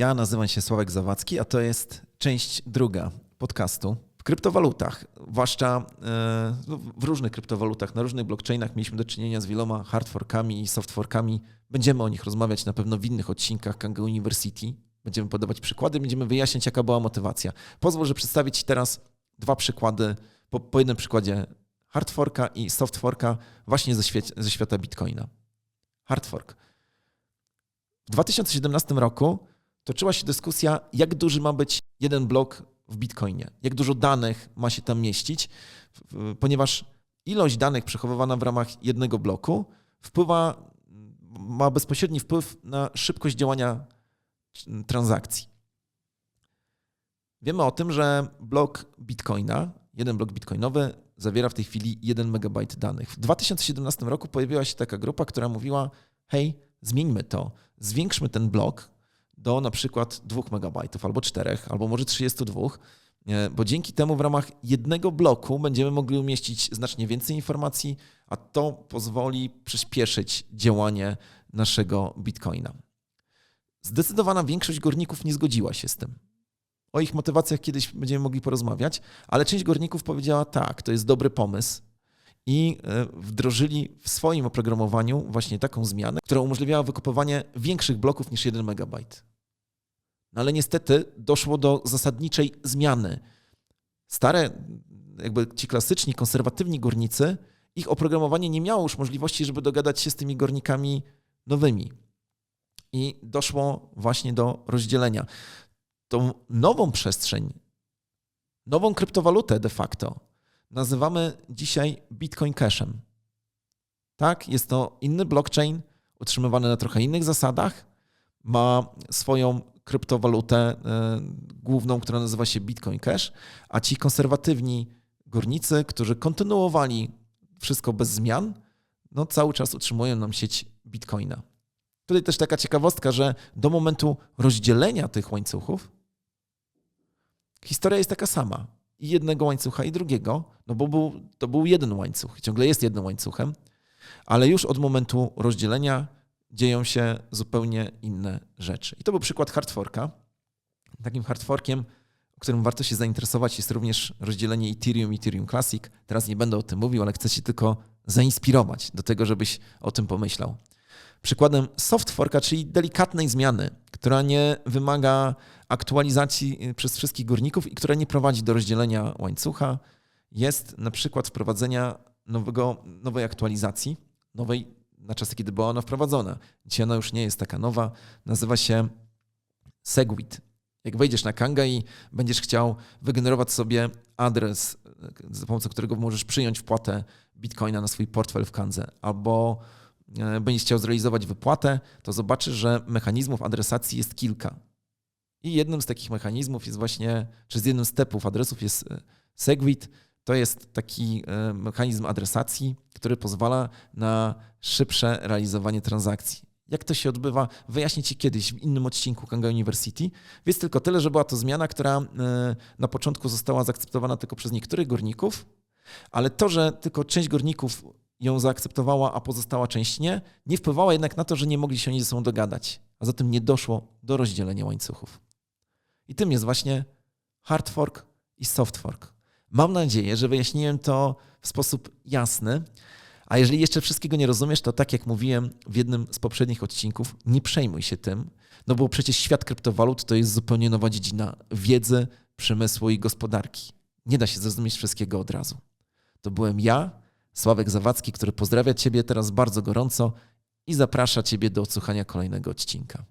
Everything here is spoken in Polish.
Ja nazywam się Sławek Zawadzki, a to jest część druga podcastu. W kryptowalutach, zwłaszcza e, no, w różnych kryptowalutach, na różnych blockchainach mieliśmy do czynienia z wieloma hardforkami i softforkami. Będziemy o nich rozmawiać na pewno w innych odcinkach Kanga University. Będziemy podawać przykłady, będziemy wyjaśniać, jaka była motywacja. Pozwól, że przedstawię Ci teraz dwa przykłady, po, po jednym przykładzie hardforka i softforka właśnie ze, ze świata Bitcoina. Hardfork. W 2017 roku toczyła się dyskusja, jak duży ma być jeden blok w Bitcoinie, jak dużo danych ma się tam mieścić, ponieważ ilość danych przechowywana w ramach jednego bloku wpływa, ma bezpośredni wpływ na szybkość działania transakcji. Wiemy o tym, że blok Bitcoina, jeden blok bitcoinowy, zawiera w tej chwili 1 MB danych. W 2017 roku pojawiła się taka grupa, która mówiła: hej, zmieńmy to, zwiększmy ten blok do na przykład 2 MB albo 4, albo może 32, bo dzięki temu w ramach jednego bloku będziemy mogli umieścić znacznie więcej informacji, a to pozwoli przyspieszyć działanie naszego Bitcoina. Zdecydowana większość górników nie zgodziła się z tym. O ich motywacjach kiedyś będziemy mogli porozmawiać, ale część górników powiedziała tak, to jest dobry pomysł, i e, wdrożyli w swoim oprogramowaniu właśnie taką zmianę, która umożliwiała wykupywanie większych bloków niż 1 MB. No ale niestety doszło do zasadniczej zmiany. Stare, jakby ci klasyczni, konserwatywni górnicy, ich oprogramowanie nie miało już możliwości, żeby dogadać się z tymi górnikami nowymi. I doszło właśnie do rozdzielenia. Tą nową przestrzeń, nową kryptowalutę de facto nazywamy dzisiaj Bitcoin Cashem. Tak, jest to inny blockchain, utrzymywany na trochę innych zasadach, ma swoją kryptowalutę e, główną, która nazywa się Bitcoin Cash, a ci konserwatywni górnicy, którzy kontynuowali wszystko bez zmian, no cały czas utrzymują nam sieć Bitcoina. Tutaj też taka ciekawostka, że do momentu rozdzielenia tych łańcuchów historia jest taka sama i jednego łańcucha i drugiego, no bo był, to był jeden łańcuch, ciągle jest jednym łańcuchem, ale już od momentu rozdzielenia dzieją się zupełnie inne rzeczy. I to był przykład hardforka. Takim hardforkiem, którym warto się zainteresować, jest również rozdzielenie Ethereum i Ethereum Classic. Teraz nie będę o tym mówił, ale chcę Cię tylko zainspirować do tego, żebyś o tym pomyślał. Przykładem soft forka, czyli delikatnej zmiany, która nie wymaga aktualizacji y, przez wszystkich górników i która nie prowadzi do rozdzielenia łańcucha, jest na przykład wprowadzenia nowego, nowej aktualizacji, nowej na czasy, kiedy była ona wprowadzona. Dzisiaj ona już nie jest taka nowa, nazywa się Segwit. Jak wejdziesz na Kanga i będziesz chciał wygenerować sobie adres, y, za pomocą którego możesz przyjąć wpłatę bitcoina na swój portfel w Kandze, albo y, będziesz chciał zrealizować wypłatę, to zobaczysz, że mechanizmów adresacji jest kilka. I jednym z takich mechanizmów jest właśnie, czy z jednym z typów adresów jest e, Segwit. To jest taki e, mechanizm adresacji, który pozwala na szybsze realizowanie transakcji. Jak to się odbywa, wyjaśnię Ci kiedyś w innym odcinku Kanga University. Więc tylko tyle, że była to zmiana, która e, na początku została zaakceptowana tylko przez niektórych górników, ale to, że tylko część górników ją zaakceptowała, a pozostała część nie, nie wpływało jednak na to, że nie mogli się oni ze sobą dogadać. A zatem nie doszło do rozdzielenia łańcuchów. I tym jest właśnie hard fork i soft fork. Mam nadzieję, że wyjaśniłem to w sposób jasny. A jeżeli jeszcze wszystkiego nie rozumiesz, to tak jak mówiłem w jednym z poprzednich odcinków, nie przejmuj się tym, no bo przecież świat kryptowalut to jest zupełnie nowa dziedzina wiedzy, przemysłu i gospodarki. Nie da się zrozumieć wszystkiego od razu. To byłem ja, Sławek Zawadzki, który pozdrawia Ciebie teraz bardzo gorąco i zaprasza Ciebie do odsłuchania kolejnego odcinka.